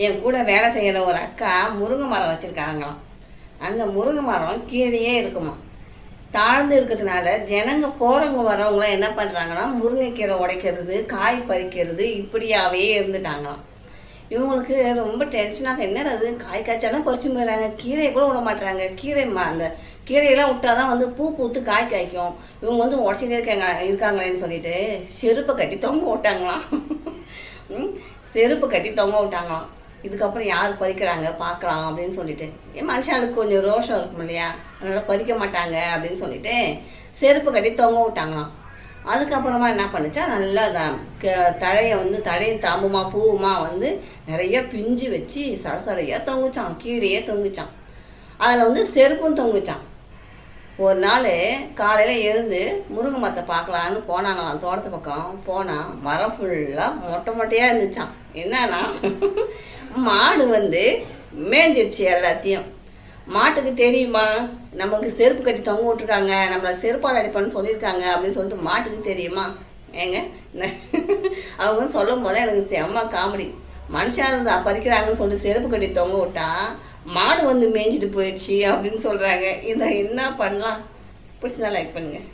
என் கூட வேலை செய்கிற ஒரு அக்கா முருங்கை மரம் வச்சுருக்காங்களாம். அந்த முருங்கை மரம் கீழேயே இருக்குமா தாழ்ந்து இருக்கிறதுனால ஜனங்க போகிறவங்க வரவங்களாம் என்ன பண்ணுறாங்கன்னா முருங்கைக்கீரை உடைக்கிறது காய் பறிக்கிறது இப்படியாவே இருந்துட்டாங்களாம். இவங்களுக்கு ரொம்ப டென்ஷனாக என்னடா அது காய் காய்ச்சாலும் பறிச்சு போயிடறாங்க. கீரையை கூட விட மாட்டுறாங்க கீரை ம- அந்த கீரையெல்லாம் விட்டாதான் வந்து பூ பூத்து காய் காய்க்கும். இவங்க வந்து உடச்சிட்டே இருக்காங்க இருக்காங்களேன்னு சொல்லிட்டு செருப்பை கட்டி தொங்க விட்டாங்களாம். செருப்பு கட்டி தொங்க விட்டாங்களாம். இதுக்கப்புறம் யார் பறிக்கிறாங்க? பார்க்கலாம் அப்படின்னு சொல்லிட்டு. என் மனுஷனுக்கு கொஞ்சம் ரோஷம் இருக்கும் இல்லையா? அதனால பறிக்க மாட்டாங்க அப்படின்னு சொல்லிட்டு செருப்பு கட்டி தொங்க விட்டாங்களாம். அதுக்கப்புறமா என்ன பண்ணுச்சா? நல்லா த- க- தழைய வந்து தழையும் தாம்புமா பூவுமா வந்து நிறைய பிஞ்சு வச்சு சட சடையாக தொங்குச்சான் கீழேயே தொங்குச்சான் அதில் வந்து செருப்பும் தொங்குச்சான் ஒரு நாள் காலையில் எழுந்து முருங்கை மரத்தை பார்க்கலான்னு போனாங்களாம். தோட்டத்து பக்கம் போனால் மரம் ஃபுல்லாக மொட்டை மொட்டையாக இருந்துச்சான் என்னன்னா மாடு வந்து மேஞ்சிடுச்சு எல்லாத்தையும். மாட்டுக்கு தெரியுமா? நமக்கு செருப்பு கட்டி தொங்க விட்டுருக்காங்க. நம்மள செருப்பால் அடிப்பான்னு சொல்லியிருக்காங்க அப்படின்னு சொல்லிட்டு மாட்டுக்கு தெரியுமா? ஏங்க? அவங்க சொல்லும் போதே எனக்கு செம்ம காமெடி. மனுஷன் பறிக்கிறாங்கன்னு சொல்லிட்டு செருப்பு கட்டி தொங்க விட்டா மாடு வந்து மேய்ஞ்சிட்டு போயிடுச்சு அப்படின்னு சொல்கிறாங்க இதை என்ன பண்ணலாம்? பிடிச்சதா லைக் பண்ணுங்கள்